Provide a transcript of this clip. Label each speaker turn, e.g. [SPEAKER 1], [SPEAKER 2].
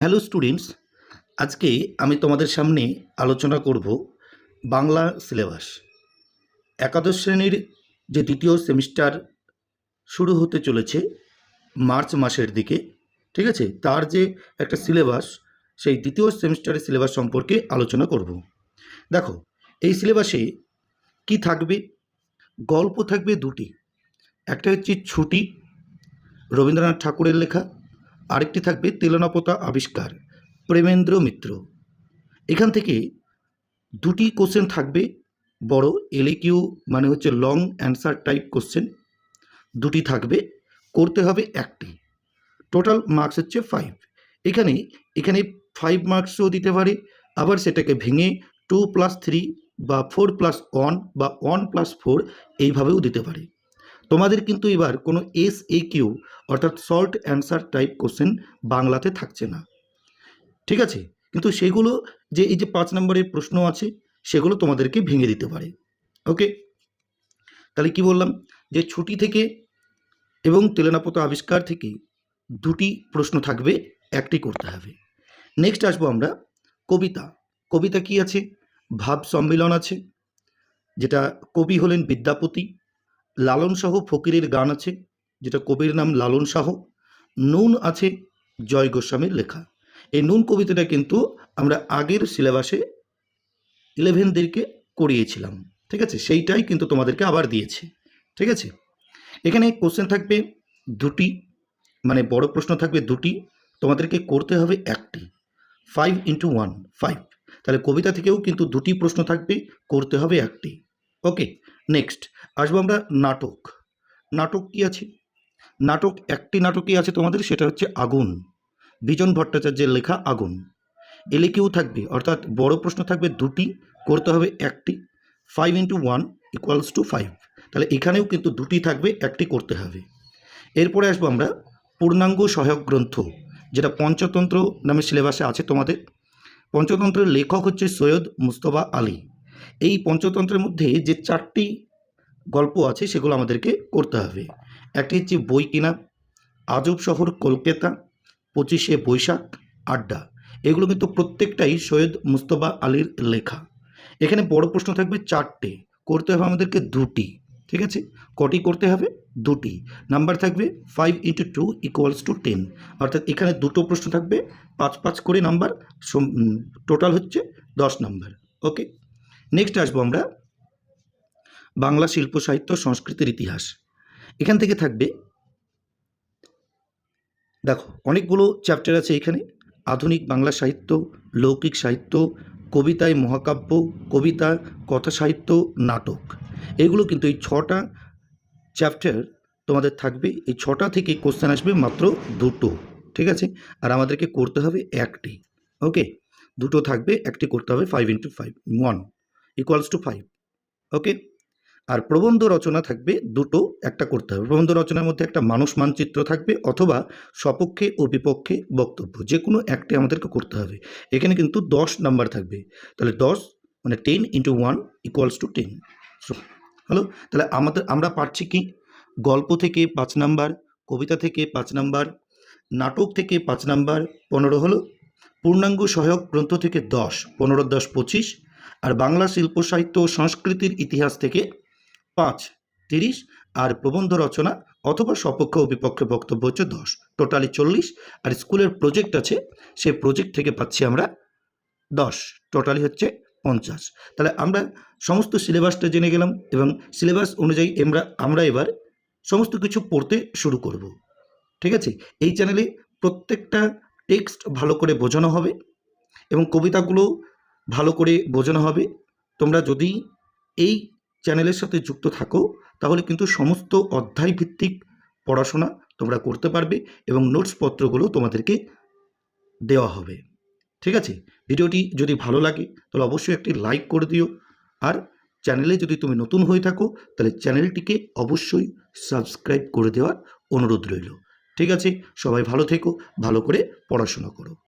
[SPEAKER 1] Hello students, আজকে আমি তোমাদের সামনে আলোচনা করব বাংলা সিলেবাস। একাদশ শ্রেণির যে দ্বিতীয় সেমিস্টার শুরু হতে চলেছে মার্চ মাসের দিকে, ঠিক আছে? তার যে একটা সিলেবাস, সেই দ্বিতীয় সেমিস্টারের সিলেবাস সম্পর্কে আলোচনা করব। দেখো, এই সিলেবাসে কি থাকবে? গল্প থাকবে দুটি। একটা হচ্ছে ছুটি, রবীন্দ্রনাথ ঠাকুরের লেখা আরেকটি থাকবে তেলনাপোতা আবিষ্কার, প্রেমেন্দ্র মিত্র। এখান থেকে দুটি কোশ্চেন থাকবে, বড় এলএকিউ মানে হচ্ছে লং অ্যান্সার টাইপ কোশ্চেন দুটি থাকবে, করতে হবে একটি। টোটাল মার্কস হচ্ছে ফাইভ এখানে এখানে ফাইভ মার্কসও দিতে পারে, আবার সেটাকে ভেঙে টু প্লাস থ্রি বা ফোর প্লাস ওয়ান বা ওয়ান প্লাস ফোর এইভাবেও দিতে পারে। তোমাদের কিন্তু এবার কোনো এস এ কিউ অর্থাৎ শর্ট অ্যান্সার টাইপ কোশ্চেন বাংলাতে থাকছে না। ঠিক আছে? কিন্তু সেগুলো যে এই যে পাঁচ নম্বরের প্রশ্ন আছে, সেগুলো তোমাদেরকে ভেঙে দিতে পারে। ওকে তাহলে কি বললাম? যে ছুটি থেকে এবং তেলেনাপোতা আবিষ্কার থেকে দুটি প্রশ্ন থাকবে, একটি করতে হবে। নেক্সট আসব আমরা কবিতা। কবিতা কি আছে? ভাব সম্মিলন আছে, যেটা কবি হলেন বিদ্যাপতি। লালন শাহ ফকিরের গান আছে, যেটা কবির নাম লালন শাহ। নুন আছে জয় গোস্বামীর লেখা। এই নুন কবিতাটা কিন্তু আমরা আগের সিলেবাসে ইলেভেনদেরকে করিয়েছিলাম। ঠিক আছে? সেইটাই কিন্তু তোমাদেরকে আবার দিয়েছে। ঠিক আছে? এখানে কোশ্চেন থাকবে দুটি মানে বড় প্রশ্ন থাকবে দুটি। তোমাদেরকে করতে হবে একটি। ফাইভ ইন্টু ওয়ান ফাইভ তাহলে কবিতা থেকেও কিন্তু দুটি প্রশ্ন থাকবে, করতে হবে একটি। ওকে নেক্সট আসব আমরা নাটক। নাটক কি আছে? নাটক একটি নাটকই আছে তোমাদের, সেটা হচ্ছে আগুন। বিজন ভট্টাচার্যের লেখা আগুন। এলে কেউ থাকবে, অর্থাৎ বড় প্রশ্ন থাকবে দুটি, করতে হবে একটি। Five into one equals to five তাহলে এখানেও কিন্তু দুটি থাকবে, একটি করতে হবে। এরপরে আসব আমরা পূর্ণাঙ্গ সহায়ক গ্রন্থ, যেটা পঞ্চতন্ত্র নামে সিলেবাসে আছে তোমাদের। পঞ্চতন্ত্রের লেখক হচ্ছে সৈয়দ মুস্তফা আলী। এই পঞ্চতন্ত্রের মধ্যে যে চারটি গল্প আছে, সেগুলো আমাদেরকে করতে হবে। একটি হচ্ছে বই কিনা, আজব শহর কলকাতা, পঁচিশে বৈশাখ, আড্ডা। এগুলো কিন্তু প্রত্যেকটাই সৈয়দ মুস্তফা আলীর লেখা। এখানে বড় প্রশ্ন থাকবে চারটে। করতে হবে আমাদেরকে দুটি, ঠিক আছে? কটি করতে হবে? দুটি। নাম্বার থাকবে five into two equals to ten অর্থাৎ এখানে দুটো প্রশ্ন থাকবে, পাঁচ পাঁচ করে নাম্বার টোটাল হচ্ছে দশ নাম্বার। ওকে নেক্সট আসব আমরা। বাংলা শিল্প, সাহিত্য, সংস্কৃতির ইতিহাস। এখান থেকে থাকবে, দেখো, অনেকগুলো চ্যাপ্টার আছে এখানে। আধুনিক বাংলা সাহিত্য, লৌকিক সাহিত্য, কবিতায় মহাকাব্য, কবিতা, কথা সাহিত্য, নাটক। এগুলো কিন্তু এই ছটা চ্যাপ্টার তোমাদের থাকবে। এই ছটা থেকে কোশ্চেন আসবে মাত্র দুটো, ঠিক আছে? আর আমাদেরকে করতে হবে একটি ওকে দুটো থাকবে, একটি করতে হবে five into five one equals to five okay আর প্রবন্ধ রচনা থাকবে দুটো, একটা করতে হবে। প্রবন্ধ রচনার মধ্যে একটা মানুষ মানচিত্র থাকবে অথবা সপক্ষে ও বিপক্ষে বক্তব্য। যে কোনো একটি আমাদেরকে করতে হবে। এখানে কিন্তু দশ নাম্বার থাকবে। তাহলে দশ মানে ten into one equals to ten hello তাহলে আমাদের, আমরা পাচ্ছি কি? গল্প থেকে পাঁচ নাম্বার, কবিতা থেকে পাঁচ নাম্বার, নাটক থেকে পাঁচ নাম্বার, পনেরো হলো? পূর্ণাঙ্গ সহায়ক গ্রন্থ থেকে দশ, পনেরো দশ পঁচিশ, আর বাংলা শিল্প, সাহিত্য ও সংস্কৃতির ইতিহাস থেকে পাঁচ, তিরিশ আর প্রবন্ধ রচনা অথবা সপক্ষ ও বিপক্ষে বক্তব্য হচ্ছে দশ। টোটালি চল্লিশ আর স্কুলের প্রজেক্ট আছে সেই প্রজেক্ট থেকে পাচ্ছি আমরা দশ। টোটালি হচ্ছে পঞ্চাশ। তাহলে আমরা সমস্ত সিলেবাসটা জেনে গেলাম এবং সিলেবাস অনুযায়ী আমরা আমরা এবার সমস্ত কিছু পড়তে শুরু করব। ঠিক আছে? এই চ্যানেলে প্রত্যেকটা টেক্সট ভালো করে বোঝানো হবে এবং কবিতাগুলো ভালো করে বোঝানো হবে। তোমরা যদি এই চ্যানেলের সাথে যুক্ত থাকো, তাহলে কিন্তু সমস্ত অধ্যায় ভিত্তিক পড়াশোনা তোমরা করতে পারবে এবং নোটসপত্রগুলো তোমাদেরকে দেওয়া হবে। ঠিক আছে? ভিডিওটি যদি ভালো লাগে, তাহলে অবশ্যই একটি লাইক করে দিও। আর চ্যানেলে যদি তুমি নতুন হয়ে থাকো, তাহলে চ্যানেলটিকে অবশ্যই সাবস্ক্রাইব করে দেওয়ার অনুরোধ রইল। ঠিক আছে? সবাই ভালো থেকো, ভালো করে পড়াশোনা করো।